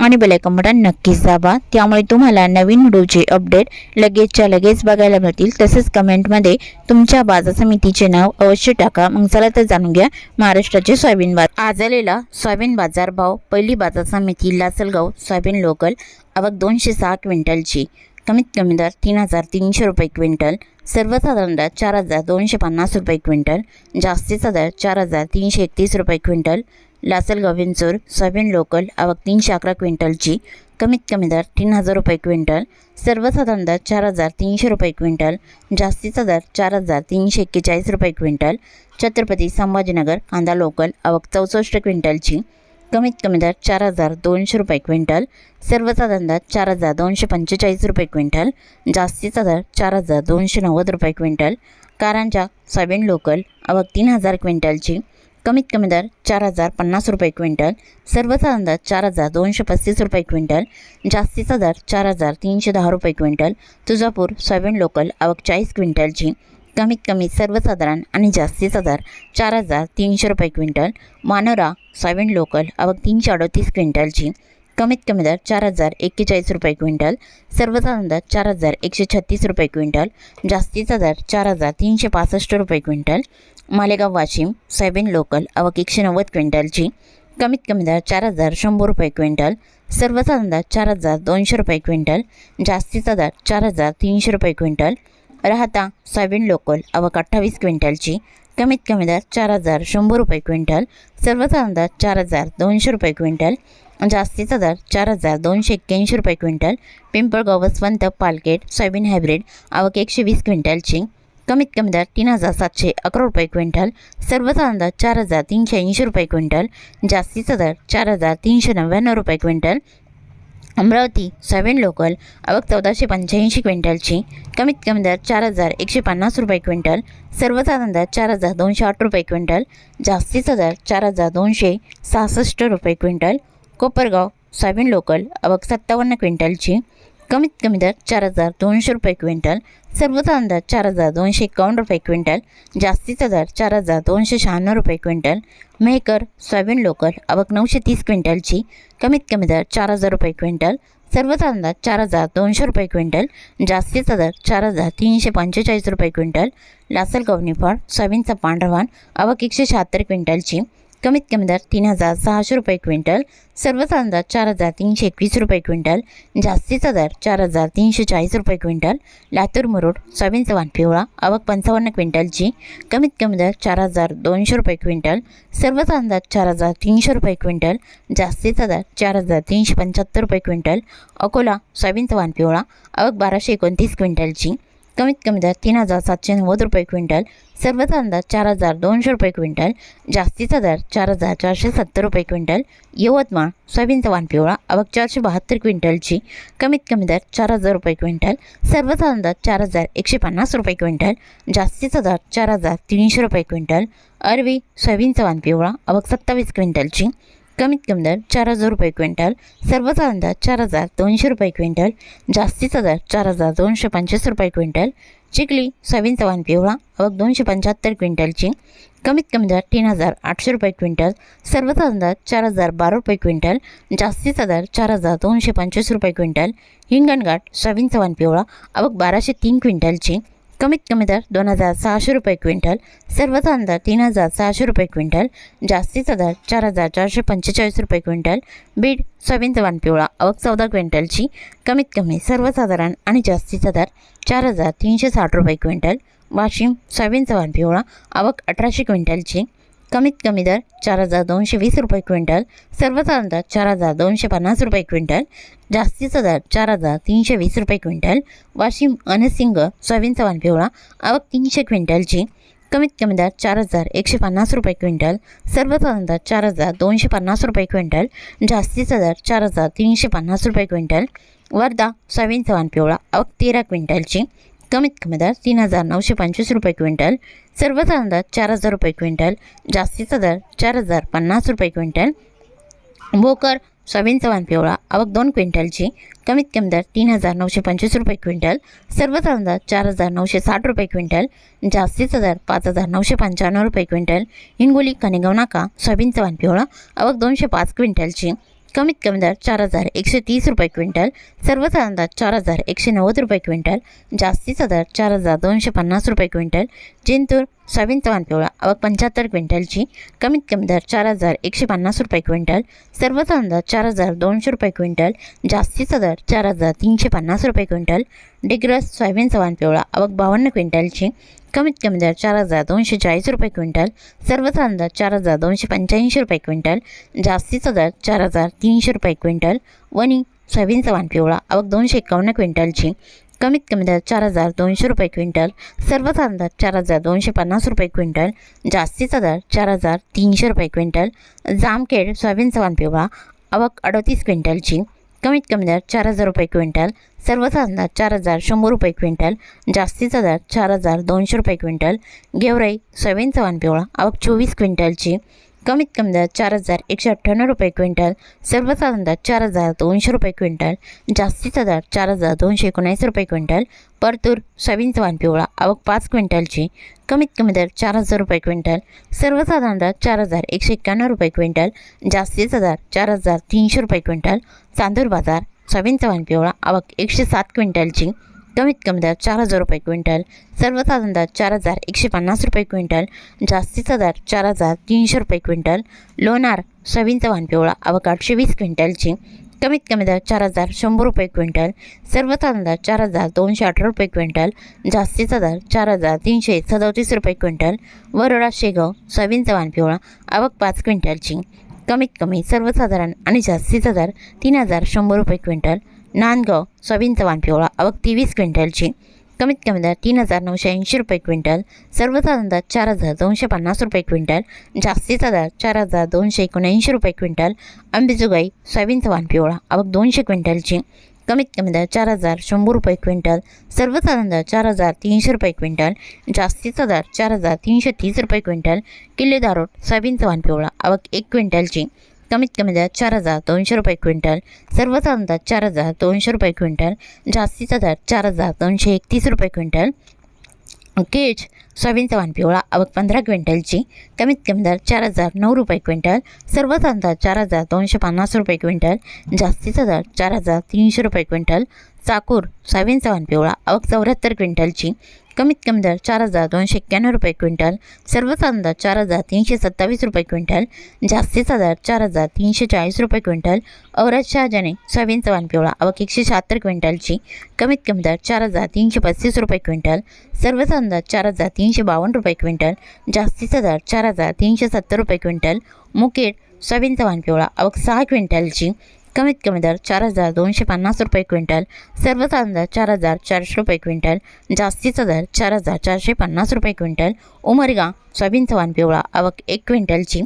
आणि bell icon button नक्कीच दाबा. त्यामुळे तुम्हाला नवीन व्हिडिओचे अपडेट लगेचच्या लगेच बघायला मिळतील. तसेच कमेंटमध्ये तुमच्या बाजार समितीचे नाव अवश्य टाका. मग चला तर जाणून घ्या महाराष्ट्राचे सोयाबीन बाजार. आज आलेला सोयाबीन बाजार भाव पहिली बाजार समिती लासलगाव सोयाबीन लोकल आवक दोनशे सहा क्विंटलची. कमीत कमी दर तीन हजार तीनशे रुपये क्विंटल. सर्वसाधारण दर चार हजार दोनशे पन्नास रुपये क्विंटल. जास्तीचा दर चार हजार तीनशे एकतीस रुपये quintal. Lasalgaon Vinchur soyabean local आवक तीनशे अकरा क्विंटलची कमीत कमी दर तीन हजार रुपये क्विंटल सर्वसाधारण दर चार हजार तीनशे रुपये क्विंटल जास्तीचा दर चार हजार तीनशे एक्केचाळीस रुपये क्विंटल छत्रपती संभाजीनगर कांदा लोकल आवक चौसष्ट क्विंटलची कमीत कमी दर चार हजार दोनशे रुपये क्विंटल सर्वसाधारण दर चार हजार दोनशे पंचेचाळीस रुपये क्विंटल जास्तीचा दर चार हजार दोनशे नव्वद रुपये क्विंटल कारंजा सोयाबीन लोकल आवक तीन हजार क्विंटलची कमीत कमी दर चार हजार पन्नास रुपये क्विंटल सर्वसाधारण दर चार हजार दोनशे पस्तीस रुपये क्विंटल जास्तीचा दर चार हजार तीनशे दहा रुपये क्विंटल तुळजापूर सोयाबीन लोकल आवक चाळीस क्विंटलची कमीत कमी सर्वसाधारण आणि जास्तीचा दर चार हजार तीनशे रुपये क्विंटल मानोरा सोयाबीन लोकल आवक तीनशे अडतीस क्विंटलची कमीत कमी दर चार हजार एक्केचाळीस रुपये क्विंटल सर्वसाधारण दर चार हजार एकशे छत्तीस रुपये क्विंटल जास्तीचा दर चार हजार तीनशे पासष्ट रुपये quintal Malegaon Washim soyabean local अवक एकशे नव्वद क्विंटलची कमीत कमी दर चार हजार शंभर रुपये क्विंटल सर्वसाधारण दर चार हजार दोनशे रुपये क्विंटल जास्तीचा दर चार हजार तीनशे रुपये क्विंटल राहता सोयाबीन लोकल अवक अठ्ठावीस क्विंटलची कमीत कमी दर चार हजार शंभर रुपये क्विंटल सर्वसाधारण दर चार हजार दोनशे रुपये क्विंटल जास्तीचा दर चार हजार दोनशे एक्क्याऐंशी रुपये क्विंटल पिंपळगाव वसवंत पालकेट सोयाबीन हायब्रिड आवक एकशे वीस क्विंटलची कमीत कमी दर तीन हजार सातशे अकरा रुपये क्विंटल सर्वसाधारण दर चार हजार तीनशे ऐंशी रुपये क्विंटल जास्तीचा दर चार हजार तीनशे नव्याण्णव रुपये क्विंटल अमरावती सोयाबीन लोकल आवक चौदाशे पंच्याऐंशी क्विंटलची कमीत कमी दर चार हजार एकशे पन्नास रुपये क्विंटल सर्वसाधारण दर चार हजार दोनशे आठ रुपये क्विंटल जास्तीचा दर चार हजार दोनशे सहासष्ट रुपये क्विंटल कोपरगाव सोयाबीन लोकल आवक सत्तावन्न क्विंटलची कमीत कमी दर चार हजार दोनशे रुपये क्विंटल सर्वसाधारण दर चार हजार दोनशे एकावन्न रुपये क्विंटल जास्तीचा दर चार हजार दोनशे शहाण्णव रुपये क्विंटल मेहकर सोयाबीन लोकल आवक नऊशे तीस क्विंटलची कमीत कमी दर चार हजार रुपये क्विंटल सर्वसाधारण दर चार हजार दोनशे रुपये क्विंटल जास्तीचा दर चार हजार तीनशे पंचेचाळीस रुपये क्विंटल लासलगाव फळ सोयाबीनचा पांढरवान आवक एकशे शहात्तर क्विंटलची कमीत कमी दर तीन हजार सहाशे रुपये क्विंटल सर्वसाधारण दर चार हजार तीनशे एकवीस रुपये क्विंटल जास्तीचा दर चार हजार तीनशे चाळीस रुपये क्विंटल लातूर मुरुड सोयाबीनचा वाण पिवळा आवक पंचावन्न क्विंटलची कमीत कमी दर चार हजार दोनशे रुपये क्विंटल सर्वसाधारण दर चार हजार तीनशे रुपये क्विंटल जास्तीचा दर चार हजार तीनशे पंच्याहत्तर रुपये क्विंटल अकोला सोयाबीनचा वाण पिवळा आवक बाराशे एकोणतीस क्विंटलची कमीत कमी दर तीन हजार सातशे नव्वद रुपये क्विंटल सर्वचा अंदाज चार हजार दोनशे रुपये क्विंटल जास्तीचा दर चार हजार चारशे सत्तर रुपये क्विंटल यवतमाळ सोयाबीनचा वाण पिवळा चारशे बहात्तर क्विंटलची कमीत कमी दर चार हजार रुपये क्विंटल सर्वचा अंदाज चार हजार एकशे पन्नास रुपये क्विंटल जास्तीचा दर चार हजार तीनशे रुपये क्विंटल अरवी सोयाबीनचा वाण पिवळा सत्तावीस क्विंटलची कमीत कमी दर चार हजार रुपये क्विंटल सर्वसाधारण दर चार हजार दोनशे रुपये क्विंटल जास्तीचा दर चार हजार दोनशे पंचवीस रुपये क्विंटल चिखली सोयाबीनचा वाण पिवळा अवघ दोनशे पंच्याहत्तर क्विंटलची कमीत कमी दर तीन हजार आठशे रुपये क्विंटल सर्वसाधारण दर चार हजार बारा रुपये क्विंटल जास्तीचा दर चार हजार दोनशे पंचवीस रुपये क्विंटल हिंगणघाट सोयाबीनचा वाण पिवळा अवघ बाराशे तीन क्विंटलची कमीत कमी दर दोन हजार सहाशे रुपये क्विंटल सर्वसाधारण दर तीन हजार सहाशे रुपये क्विंटल जास्तीचा दर चार हजार चारशे पंचेचाळीस रुपये क्विंटल बीड सोयाबीनचा वाण पिवळा आवक चौदा क्विंटलची कमीत कमी सर्वसाधारण आणि जास्तीचा दर चार हजार तीनशे साठ रुपये क्विंटल वाशिम सोयाबीनचा वाण पिवळा आवक अठराशे क्विंटलची कमीत कमी दर चार हजार दोनशे वीस रुपये क्विंटल सर्वसाधारण दर चार हजार दोनशे पन्नास रुपये क्विंटल जास्तीचा दर चार हजार तीनशे वीस रुपये क्विंटल वाशिम अनसिंग सोयाबीनचा वाण पिवळा आवक तीनशे क्विंटलची कमीत कमी दर चार हजार एकशे पन्नास रुपये क्विंटल सर्वसाधारण दर चार हजार दोनशे पन्नास रुपये क्विंटल जास्तीचा दर चार हजार तीनशे पन्नास रुपये क्विंटल वर्धा सोयाबीन चव्हाण पिवळा आवक तेरा क्विंटलची कमीत कमी दर तीन हजार नऊशे पंचवीस रुपये क्विंटल. सर्वसाधारण दर चार हजार रुपये क्विंटल. जास्तीचा दर चार हजार पन्नास रुपये क्विंटल. भोकर सोयाबीनचा वाण पिवळा आवक दोन क्विंटलची. कमीत कमी दर तीन हजार नऊशे पंचवीस रुपये क्विंटल. सर्वसाधारण दर चार हजार नऊशे साठ रुपये क्विंटल. जास्तीचा दर पाच हजार नऊशे पंच्याण्णव रुपये क्विंटल. हिंगोली कनेगाव नाका सोयाबीनचा वाण पिवळा आवक दोनशे पाच क्विंटलची. कमीत कमी दर चार हजार एकशे तीस रुपये क्विंटल सर्वसाधारण दर चार हजार एकशे नव्वद रुपये क्विंटल जास्तीचा दर चार हजार दोनशे पन्नास रुपये क्विंटल जिंतूर सोयाबीन तवान पिवळा आवक पंच्याहत्तर क्विंटलची कमीत कमी दर चार हजार एकशे पन्नास रुपये क्विंटल सर्वसाधारण दर चार हजार दोनशे रुपये क्विंटल जास्तीचा दर चार हजार तीनशे पन्नास रुपये क्विंटल डिग्रस सोयाबीन चवान पिवळा आवक बावन्न क्विंटलची कमीत कमी दर चार हजार दोनशे चाळीस रुपये क्विंटल सर्वसाधारण दर चार हजार दोनशे पंच्याऐंशी रुपये क्विंटल जास्तीचा दर चार हजार तीनशे रुपये क्विंटल वणी सोयाबीन चवान पिवळा आवक दोनशे एकावन्न क्विंटलची कमीत कमी दर चार हजार दोनशे रुपये क्विंटल सर्वसाधारण दर चार हजार दोनशे पन्नास रुपये क्विंटल जास्तीचा दर चार हजार तीनशे रुपये क्विंटल जामखेड सोयाबीन चव्हाण पिवळा आवक अडतीस क्विंटलची कमीत कमी दर चार हजार रुपये क्विंटल सर्वसाधारण दर चार हजार शंभर रुपये क्विंटल जास्तीचा दर चार हजार दोनशे रुपये क्विंटल गेवराई सोयाबीन चव्हाण पिवळा आवक चोवीस क्विंटलची कमीत कमी दर चार हजार एकशे अठ्ठ्याण्णव रुपये क्विंटल सर्वसाधारण दर चार हजार दोनशे रुपये क्विंटल जास्तीचा दर चार हजार दोनशे एकोणऐंशी रुपये क्विंटल परतूर सोयाबीनचा वाण पिवळा आवक पाच क्विंटलची कमीत कमी दर चार हजार रुपये क्विंटल सर्वसाधारण दर चार हजार एकशे एक्क्याण्णव रुपये क्विंटल जास्तीचा दर चार हजार तीनशे रुपये क्विंटल चांदूर बाजार सोयाबीनचा वाण पिवळा आवक एकशे सात क्विंटलची कमीत कमी दर चार हजार रुपये क्विंटल सर्वसाधारण दर चार हजार एकशे पन्नास रुपये क्विंटल जास्तीचा दर चार हजार तीनशे रुपये क्विंटल लोणार सोयाबीन चव्हाण पिवळा आवक आठशे वीस क्विंटलची कमीत कमी दर चार हजार शंभर रुपये क्विंटल सर्वसाधारण दर चार हजार दोनशे अठरा रुपये क्विंटल जास्तीचा दर चार हजार तीनशे सदोतीस रुपये क्विंटल वरोडा शेगाव सोयाबीन चव्हाण पिवळा आवक पाच क्विंटलची कमीत कमी सर्वसाधारण आणि जास्तीचा दर तीन हजार शंभर रुपये क्विंटल नांदगाव सोयाबीन चव्हाण पिवळा आवक तेवीस क्विंटलची. कमीत कमी दर तीन हजार नऊशे ऐंशी रुपये क्विंटल. सर्वसाधारण दर चार हजार दोनशे पन्नास रुपये क्विंटल. जास्तीचा दर चार हजार दोनशे एकोणऐंशी रुपये क्विंटल. अंबेजोगाई सोयाबीन चव्हाण पिवळा आवक दोनशे क्विंटलची. कमीत कमी दर चार हजार शंभर रुपये क्विंटल. सर्वसाधारण दर चार हजार तीनशे रुपये क्विंटल. जास्तीचा दर चार हजार तीनशे तीस रुपये क्विंटल. किल्ले दारोट सोयाबीन चव्हाण पिवळा आवक एक क्विंटलची. कमीत कमी दर चार हजार दोनशे रुपये क्विंटल सर्वसाधारण दर चार हजार दोनशे रुपये क्विंटल जास्तीचा दर चार हजार दोनशे एकतीस रुपये क्विंटल. केज सोयाबीन वाण पिवळा आवक पंधरा क्विंटलची कमीत कमी दर चार हजार नऊ रुपये क्विंटल सर्वसाधारण दर चार हजार दोनशे पन्नास रुपये क्विंटल जास्तीचा दर चार हजार तीनशे रुपये क्विंटल. चाकूर सोयाबीन वाण पिवळा आवक चौऱ्याहत्तर क्विंटलची कमीत कमी दर चार हजार दोनशे एक्क्याण्णव रुपये क्विंटल सर्वसाधारण दर चार हजार तीनशे सत्तावीस रुपये क्विंटल जास्तीचा दर चार हजार तीनशे चाळीस रुपये क्विंटल औरत शहाजाने सोयाबीन चव्हाण पिवळा आवक एकशे शहात्तर क्विंटलची कमीत कमी दर चार हजार तीनशे पस्तीस रुपये क्विंटल सर्वसाधारण दर चार हजार तीनशे बावन्न रुपये क्विंटल जास्तीचा दर चार हजार तीनशे सत्तर रुपये क्विंटल मुकेट सोयाबीन चव्हाण पिवळा आवक सहा क्विंटलची कमीत कमी दर चार हजार दोनशे पन्नास रुपये क्विंटल सर्वसाधारण दर चार हजार चारशे रुपये क्विंटल जास्तीचा दर चार हजार चारशे पन्नास रुपये क्विंटल उमरगा सोयाबीन चव्हाण पिवळा आवक एक क्विंटलची.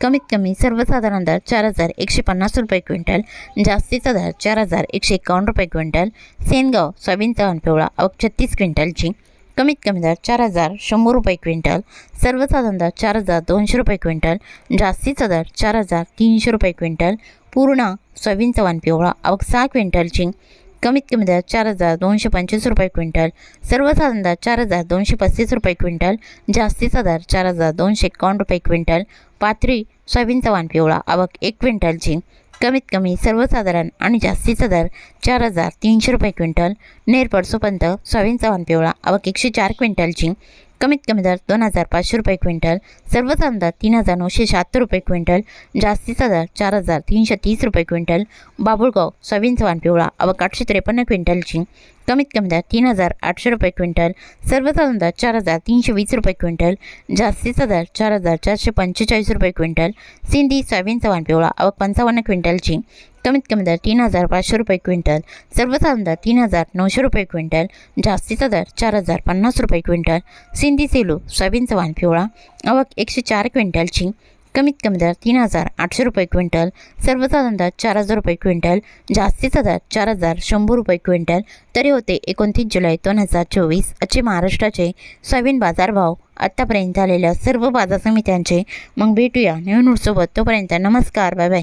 कमीत कमी सर्वसाधारण दर चार हजार एकशे पन्नास रुपये क्विंटल जास्तीचा दर चार हजार एकशे एकावन्न रुपये क्विंटल सेनगाव सोयाबीन चव्हाण पिवळा आवक छत्तीस क्विंटलची. कमीत कमी दर चार हजार शंभर रुपये क्विंटल सर्वसाधारण दर चार हजार दोनशे रुपये क्विंटल जास्तीचा दर चार हजार तीनशे रुपये क्विंटल पूर्णा सोयाबीनचा चव्हाण पिवळा आवक सहा क्विंटलची कमीत कमी दर चार हजार दोनशे पंचवीस रुपये क्विंटल सर्वसाधारण दर चार हजार दोनशे पस्तीस रुपये क्विंटल जास्तीचा दर चार हजार दोनशे एकावन्न रुपये क्विंटल पाथरी सोयाबीनचा चव्हाण पिवळा आवक एक क्विंटलची कमीत कमी सर्वसाधारण आणि जास्तीचा दर चार हजार तीनशे रुपये क्विंटल नेरपड सुपंत सोयाबीन चव्हाण पिवळा आवक एकशे चार क्विंटलची कमीत कमी दर दोन हजार पाचशे रुपये क्विंटल सर्वसाधारण दर तीन हजार नऊशे शहात्तर रुपये क्विंटल जास्तीचा दर चार हजार तीनशे तीस रुपये क्विंटल बाबुळगाव सोयाबीन चव्हाण पिवळा आवक आठशे त्रेपन्न क्विंटलची कमीत कमी दर तीन हजार आठशे रुपये क्विंटल सर्वसाधारण दर चार हजार तीनशे वीस रुपये क्विंटल जास्तीचा दर चार हजार चारशे पंचेचाळीस रुपये क्विंटल सिंधी सोयाबीन वाण पिवळा आवक पंचावन्न क्विंटलची कमीत कमी दर तीन हजार पाचशे रुपये क्विंटल सर्वसाधारण दर तीन हजार नऊशे रुपये क्विंटल जास्तीचा दर चार हजार पन्नास रुपये क्विंटल सिंधी सेलू सोयाबीन वाण पिवळा आवक एकशे चार क्विंटलची कमीत कमी दर तीन हजार आठशे रुपये क्विंटल सर्वसाधारण दर चार हजार रुपये क्विंटल जास्तीचा दर चार हजार शंभर रुपये क्विंटल. तरी होते एकोणतीस जुलै दोन हजार चोवीस असे महाराष्ट्राचे सोयाबीन बाजारभाव आत्तापर्यंत आलेल्या सर्व बाजार समित्यांचे. मग भेटूया नवीन सोबत तोपर्यंत नमस्कार बाय बाय.